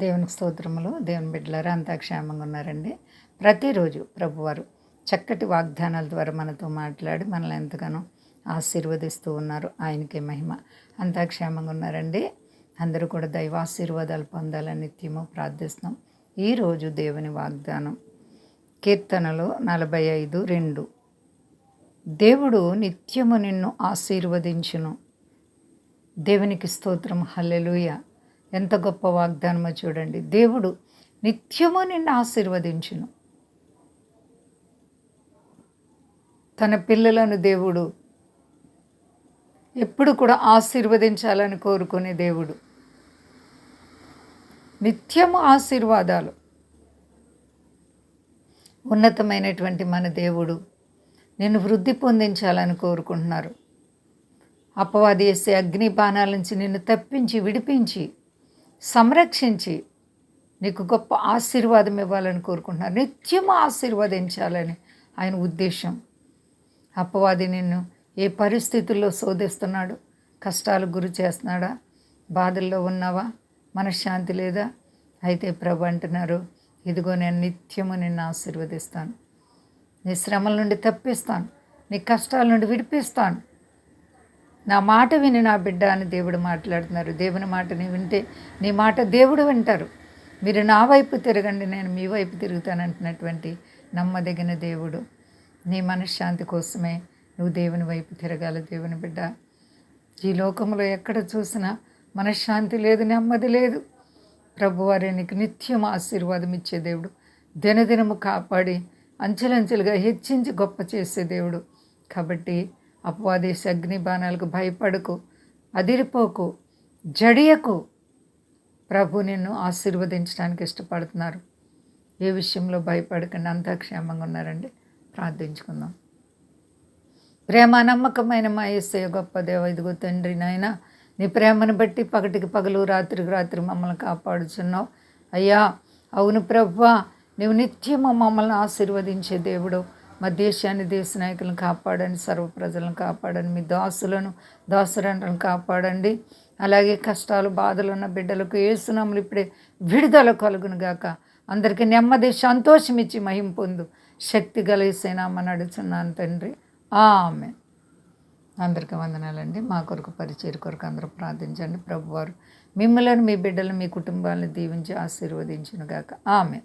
దేవునికి స్తోత్రములు దేవుని బిడ్డలారా అంతా క్షేమంగా ఉన్నారండి. ప్రతిరోజు ప్రభువారు చక్కటి వాగ్దానాల ద్వారా మనతో మాట్లాడి మనల్ని ఎంతగానో ఆశీర్వదిస్తూ ఉన్నారు. ఆయనకే మహిమ. అంతా క్షేమంగా ఉన్నారండి. అందరూ కూడా దైవాశీర్వాదాలు పొందాలని నిత్యము ప్రార్థిస్తున్నాం. ఈరోజు దేవుని వాగ్దానం. కీర్తనలు నలభై ఐదు రెండు. దేవుడు నిత్యము నిన్ను ఆశీర్వదించును. దేవునికి స్తోత్రం. హల్లెలూయ. ఎంత గొప్ప వాగ్దానమో చూడండి. దేవుడు నిత్యము నిన్ను ఆశీర్వదించును. తన పిల్లలను దేవుడు ఎప్పుడు కూడా ఆశీర్వదించాలని కోరుకునే దేవుడు. నిత్యము ఆశీర్వాదాలు. ఉన్నతమైనటువంటి మన దేవుడు నిన్ను వృద్ధి పొందించాలని కోరుకుంటున్నారు. అపవాది వేసే అగ్ని బాణాల నుంచి నిన్ను తప్పించి విడిపించి సంరక్షించి నీకు గొప్ప ఆశీర్వాదం ఇవ్వాలని కోరుకుంటున్నారు. నిత్యం ఆశీర్వదించాలని ఆయన ఉద్దేశం. అపవాది నిన్ను ఏ పరిస్థితుల్లో శోధిస్తున్నాడు? కష్టాలకు గురి చేస్తున్నాడా? బాధల్లో ఉన్నావా? మనశ్శాంతి లేదా? అయితే ప్రభు అంటున్నారు ఇదిగో నేను నిత్యము నిన్ను ఆశీర్వదిస్తాను. నీ శ్రమల నుండి తప్పిస్తాను. నీ కష్టాల నుండి విడిపిస్తాను. నా మాట విని నా బిడ్డ అని దేవుడు మాట్లాడుతున్నారు. దేవుని మాటని వింటే నీ మాట దేవుడు వింటారు. మీరు నా వైపు తిరగండి నేను మీ వైపు తిరుగుతానంటున్నటువంటి నమ్మదగిన దేవుడు. నీ మనశ్శాంతి కోసమే నువ్వు దేవుని వైపు తిరగాలి దేవుని బిడ్డ. ఈ లోకంలో ఎక్కడ చూసినా మనశ్శాంతి లేదు నెమ్మది లేదు. ప్రభువారి నీకు నిత్యం ఆశీర్వాదం ఇచ్చే దేవుడు. దినదినము కాపాడి అంచెలంచెలుగా హెచ్చించి గొప్ప చేసే దేవుడు. కాబట్టి అపవాది అగ్ని బాణాలకు భయపడకు అదిరిపోకు జడియకు. ప్రభు నిన్ను ఆశీర్వదించడానికి ఇష్టపడుతున్నారు. ఏ విషయంలో భయపడకండి అంతా క్షేమంగా ఉన్నారండి. ప్రార్థించుకుందాం. ప్రేమ నమ్మకమైన మా ఏసయ గొప్ప దేవ ఇదిగో తండ్రి నాయన నీ ప్రేమను బట్టి పగటికి పగలు రాత్రికి రాత్రి మమ్మల్ని కాపాడుచున్నావు. అయ్యా అవును ప్రభా నీవు నిత్యము మమ్మల్ని ఆశీర్వదించే దేవుడు. మా దేశాన్ని దేశ నాయకులను కాపాడండి సర్వ ప్రజలను కాపాడండి మీ దాసులను దాసురండ్రలను కాపాడండి. అలాగే కష్టాలు బాధలు ఉన్న బిడ్డలకు ఏసునాములు ఇప్పుడే విడుదల కలుగును గాక. అందరికీ నెమ్మది సంతోషం ఇచ్చి మహిం పొందు. శక్తి గలేసేనామని అడుగుతున్నాను తండ్రి. ఆమె అందరికీ వందనాలండి. మా కొరకు పరిచయ కొరకు అందరూ ప్రార్థించండి. ప్రభువారు మిమ్మల్ని మీ బిడ్డలు మీ కుటుంబాలను దీవించి ఆశీర్వదించును గాక. ఆమె